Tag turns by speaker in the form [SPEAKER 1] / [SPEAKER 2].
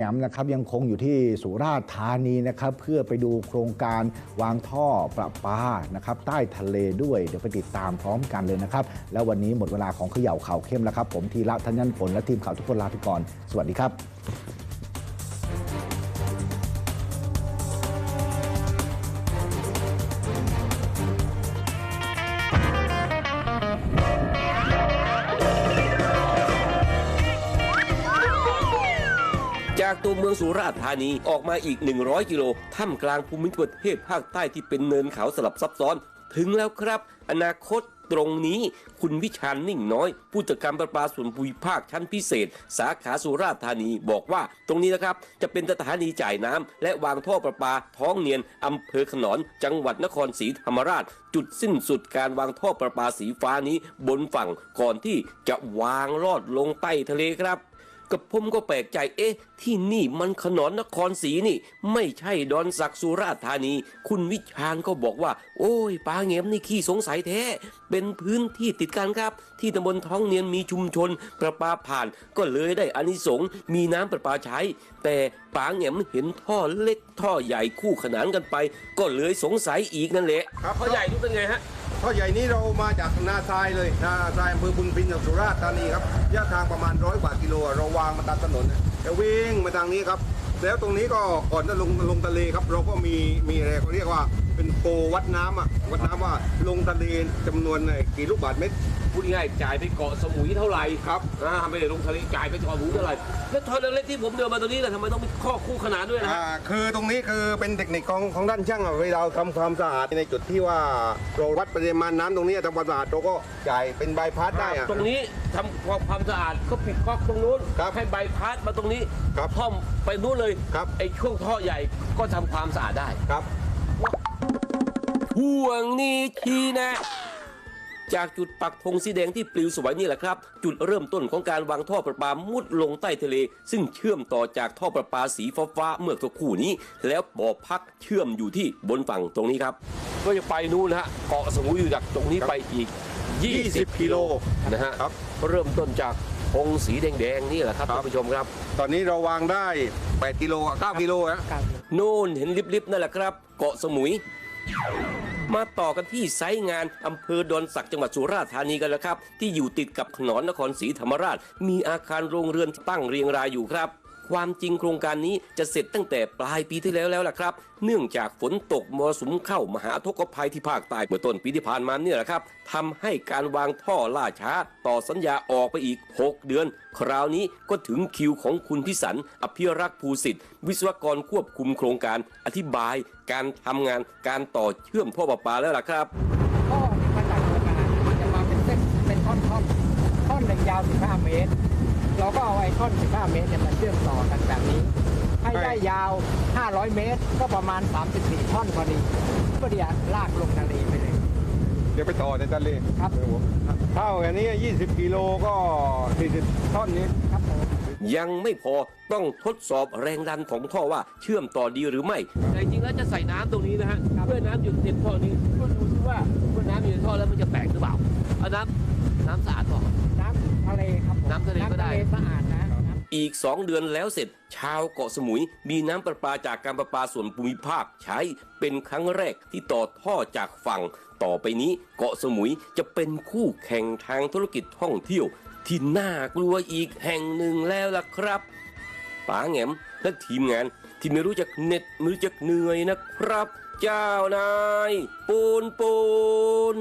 [SPEAKER 1] แหมนะครับยังคงอยู่ที่สุราษฎร์ธานีนะครับเพื่อไปดูโครงการวางท่อประปานะครับใต้ทะเลด้วยเดี๋ยวไปติดตามพร้อมกันเลยนะครับ แล้ววันนี้หมดเวลาของขย่าข่าวเข้มแล้วครับ ผมทีละทัญญผลและทีมข่าวทุกคนลาไปก่อน สวัสดีครับ
[SPEAKER 2] ตัวเมืองสุราษฎร์ธานีออกมาอีก 100 กิโลท่ามกลางภูมิประเทศภาคใต้ที่เป็นเนินเขาสลับซับซ้อน ถึงแล้วครับ อนาคตตรงนี้คุณวิชาญนิ่งน้อย ผู้จัดการประปาส่วนภูมิภาคชั้นพิเศษ สาขาสุราษฎร์ธานีบอกว่า ตรงนี้นะครับ จะเป็นสถานีจ่ายน้ำและวางท่อประปาท้องเนียนอำเภอขนอนจังหวัดนครศรีธรรมราช จุดสิ้นสุดการวางท่อประปาสีฟ้านี้บนฝั่งก่อนที่จะวางลอดลงใต้ทะเลครับ กับผมก็แปลกใจเอ๊ะ ที่นี่มันขนอนนครศรีนี่ ไม่ใช่ดอนศักสุราษฎร์ธานี คุณวิชาญก็บอกว่า โอ้ยปาเงมนี่ขี้สงสัยแท้ เป็นพื้นที่ติดกันครับ ที่ตำบลท้องเนียนมีชุมชนประปาผ่าน ก็เลยได้อานิสงส์มีน้ำประปาใช้ แต่ปาเงมเห็นท่อเล็กท่อใหญ่คู่ขนานกันไป ก็เลยสงสัยอีกนั่นแหละ
[SPEAKER 3] ครับ
[SPEAKER 2] ท่อใหญ่นี่เป็นไงฮะ
[SPEAKER 3] ท่อใหญ่นี้เรามาจากนาทรายเลยนาทรายอำเภอบุญพินจังหวัดสุราษฎร์ธานีครับระยะทางประมาณร้อยกว่ากิโลเราวางมาตามถนนจะวิ่งมาทางนี้ครับ แล้วตรงนี้ก็ก่อนจะลงลงทะเลครับ เราก็มีมีอะไรเขาเรียกว่า เป็นโปรวัดน้ำอะวัดน้ำว่าลงทะเลจำนวนกี่ลูกบาศก์เมตร
[SPEAKER 2] พูดง่ายๆจ่ายไปเกาะสมุยเท่าไหร่
[SPEAKER 3] ครับ
[SPEAKER 2] อ่าไม่ได้ลงทะเลจ่ายไปเกาะสมุยเท่าไหร่แล้วท่อเล็กๆที่ผมเดินมาตรงนี้แหละทำไมต้องมีข้อคู่ขนานด้วยนะฮะ
[SPEAKER 3] อ่าคือตรงนี้คือเป็นเทคนิคของของด้านช่างอะเวลาเราทำความสะอาดในจุดที่ว่าเราวัดปริมาณน้ำตรงนี้ทำความสะอาดเราก็จ่ายเป็นใบพัดได้อะ
[SPEAKER 2] ตรงนี้ทำความความสะอาดก็ปิดก๊อกตรงนู้น
[SPEAKER 3] ครับ
[SPEAKER 2] ให้ใบพัดมาตรงนี้
[SPEAKER 3] ครับ
[SPEAKER 2] ท่อมไปนู้นเลย
[SPEAKER 3] ครับ
[SPEAKER 2] ไอ้ช่วงท่อใหญ่ก็ทำความสะอาดได้
[SPEAKER 3] ครับ
[SPEAKER 2] ห่วงนี้ทีแนะ จากจุดปักธงสีแดงที่ปลิวสวยนี่แหละครับ จุดเริ่มต้นของการวางท่อประปามุดลงใต้ทะเล ซึ่งเชื่อมต่อจากท่อประปาสีฟ้าๆเมื่อสักครู่นี้ แล้วบ่อพักเชื่อมอยู่ที่บนฝั่งตรงนี้ครับ ก็จะไปนู่นนะฮะเกาะสมุยอยู่จากตรงนี้ไปอีก 20 กิโลนะฮะ
[SPEAKER 3] ครับ
[SPEAKER 2] เริ่มต้นจากธงสีแดงๆนี่แหละครับ
[SPEAKER 3] ครับ
[SPEAKER 2] ท่านผู้ชมครับ
[SPEAKER 3] ตอนนี้เราวางได้ 8 กิโลอะ9กิโลนะ
[SPEAKER 2] นู่นเห็นลิบๆนั่นแหละครับ เกาะสมุย มาต่อกันที่ไซต์งานอำเภอดอนสักจังหวัดสุราษฎร์ธานีกันแล้วครับ ที่อยู่ติดกับขนอนนครศรีธรรมราช มีอาคารโรงเรือนตั้งเรียงรายอยู่ครับ ความจริงโครงการนี้จะเสร็จตั้งแต่ปลายปีที่แล้วแล้วล่ะครับ เนื่องจากฝนตกมรสุมเข้ามหาทกภัยที่ภาคใต้เมื่อต้นปีที่ผ่านมาเนี่ยแหละครับทำให้การวางท่อล่าช้า ต่อสัญญาออกไปอีก 6 เดือน คราวนี้ก็ถึงคิวของคุณพิสันอภิรักษ์ภูสิทธิ์ วิศวกรควบคุมโครงการอธิบาย การทำงานการต่อเชื่อมท่อประปาแล้วล่ะครับ
[SPEAKER 4] ท่อที่มาจากโรงงานมันจะมาเป็นเส้นเป็นท่อนท่อนท่อนหนึ่งยาว15เมตร เราก็เอาไอ้ท่อน 15 เมตรเนี่ยมาเชื่อมต่อกันแบบนี้ ให้ได้ยาว 500 เมตร ก็ประมาณ 34 ท่อนพอดีก็เดียวลากลงทะเลไปเลย
[SPEAKER 3] เดี๋ยวไปต่อในทะเล
[SPEAKER 4] ครับ
[SPEAKER 3] เท่าอันนี้ 20 กิโลก็ 40 ท่อนนี้
[SPEAKER 4] ครับผม
[SPEAKER 2] ยังไม่พอต้องทดสอบแรงดันของท่อว่าเชื่อมต่อดีหรือไม่ แต่จริงๆแล้วจะใส่น้ำตรงนี้นะฮะเพื่อน้ำอยู่ในท่อนี้เพื่อดูซิว่าเมื่อน้ำอยู่ในท่อแล้วมันจะแตกหรือเปล่าเอาน้ำน้ำสะอาดพอ
[SPEAKER 4] น้ำ อี
[SPEAKER 2] ก 2 เดือนแล้วเสร็จ ชาวเกาะสมุยมีน้ำประปาจากการประปาส่วนภูมิภาคใช้เป็นครั้งแรกที่ต่อท่อจากฝั่ง ต่อไปนี้เกาะสมุยจะเป็นคู่แข่งทางธุรกิจท่องเที่ยว ที่น่ากลัวอีกแห่งหนึ่งแล้วล่ะครับป๋าแงมและทีมงานที่ไม่รู้จักเหน็ดไม่รู้จักเหนื่อยนะครับ เจ้านาย ปูนปูน